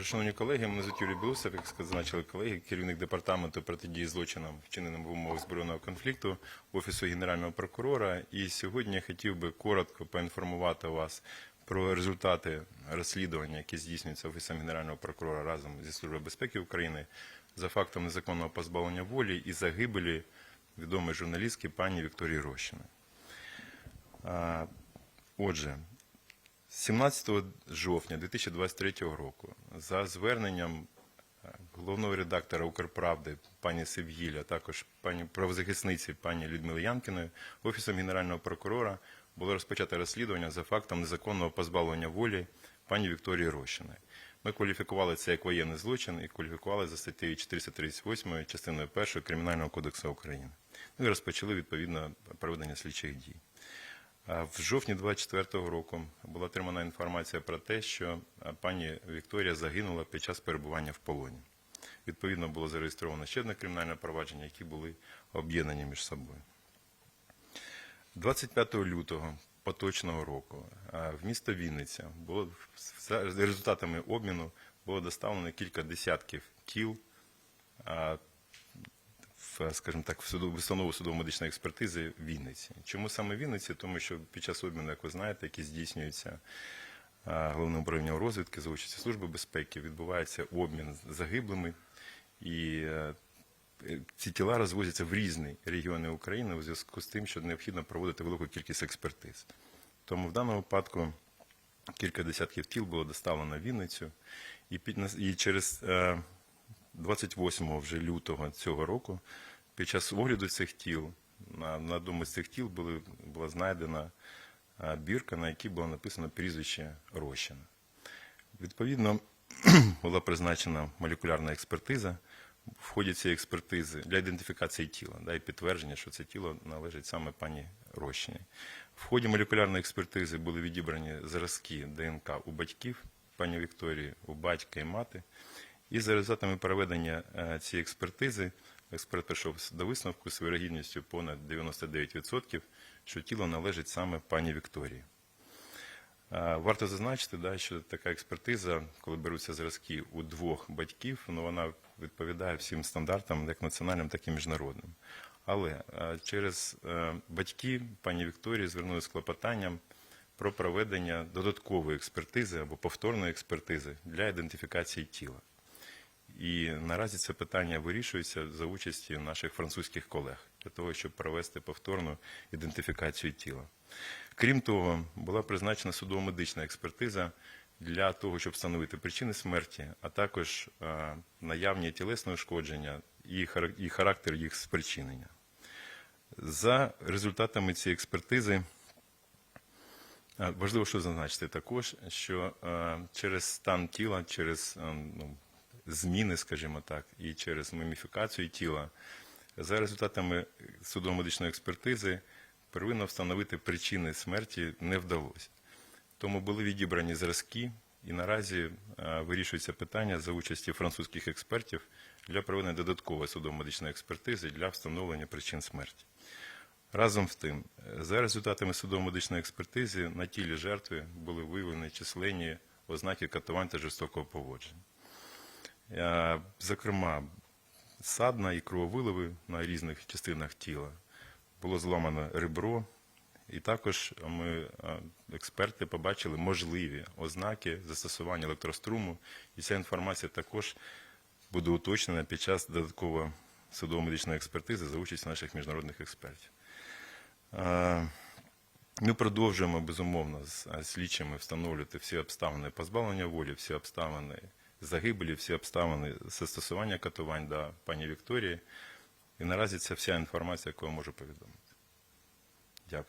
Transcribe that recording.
Шановні колеги, мене звуть Юрій Білусов, як зазначили колеги, керівник департаменту протидії злочинам, вчиненим в умовах збройного конфлікту Офісу Генерального прокурора. І сьогодні я хотів би коротко поінформувати вас про результати розслідування, які здійснюються Офісом Генерального прокурора разом зі Службою безпеки України за фактом незаконного позбавлення волі і загибелі відомої журналістки пані Вікторії Рощиної. А, Отже, 17 жовтня 2023 року за зверненням е, головного редактора Укрправди пані Севгіль, а також пані правозахисниці пані Людмили Янкіної, Офісом Генерального прокурора було розпочато розслідування за фактом незаконного позбавлення волі пані Вікторії Рощиної. Ми кваліфікували це як воєнний злочин і кваліфікували за статтею 438 частиною 1 Кримінального кодексу України. Ну і розпочали відповідно проведення слідчих дій. В жовтні 24-го року була отримана інформація про те, що пані Вікторія загинула під час перебування в полоні. Відповідно, було зареєстровано ще одне кримінальне провадження, які були об'єднані між собою. 25 лютого поточного року в місто Вінниця було за результатами обміну було доставлено кілька десятків тіл скажімо так, в установу судово-медичної експертизи в Вінниці. Чому саме Вінниці? Тому що під час обміну, як ви знаєте, який здійснюється головним управлінням розвідки за участі Служби безпеки, відбувається обмін загиблими, і е, ці тіла розвозяться в різні регіони України у зв'язку з тим, що необхідно проводити велику кількість експертиз. Тому в даному випадку кілька десятків тіл було доставлено в Вінницю, і, через е, 28 вже лютого цього року під час огляду цих тіл на, на одному з цих тіл були, була знайдена бірка, на якій було написано прізвище Рощина. Відповідно, була призначена молекулярна експертиза. В ході цієї експертизи для ідентифікації тіла да, і підтвердження, що це тіло належить саме пані Рощині. В ході молекулярної експертизи були відібрані зразки ДНК у батьків пані Вікторії, у батька і мати. І за результатами проведення е, цієї експертизи експерт прийшов до висновку з вирогідністю понад 99%, що тіло належить саме пані Вікторії. Е, Варто зазначити, що така експертиза, коли беруться зразки у двох батьків, ну, вона відповідає всім стандартам, як національним, так і міжнародним. Але е, через батьки пані Вікторії звернулися з клопотанням про проведення додаткової експертизи або повторної експертизи для ідентифікації тіла. І наразі це питання вирішується за участі наших французьких колег для того, щоб провести повторну ідентифікацію тіла. Крім того, була призначена судово-медична експертиза для того, щоб встановити причини смерті, а також е, наявні тілесне ушкодження і хара- і характер їх спричинення. За результатами цієї експертизи Важливо, що зазначити також, що е, через стан тіла, через е, ну, зміни, скажімо так, і через муміфікацію тіла, за результатами судово-медичної експертизи первинно встановити причини смерті не вдалося. Тому були відібрані зразки, і наразі е, вирішується питання за участі французьких експертів для проведення додаткової судово-медичної експертизи для встановлення причин смерті. Разом з тим, за результатами судово-медичної експертизи на тілі жертви були виявлені численні ознаки катувань та жорстокого поводження. Е, Зокрема, садна і крововиливи на різних частинах тіла. Було зламано ребро, і також ми, е, експерти, побачили можливі ознаки застосування електроструму, і ця інформація також буде уточнена під час додаткової судово-медичної експертизи за участю наших міжнародних експертів. Е, Ми продовжуємо безумовно з слідчими встановлювати всі обставини позбавлення волі, всі обставини загибелі, всі обставини застосування катувань до пані Вікторії. І наразі це вся інформація, яку я можу повідомити. Дякую.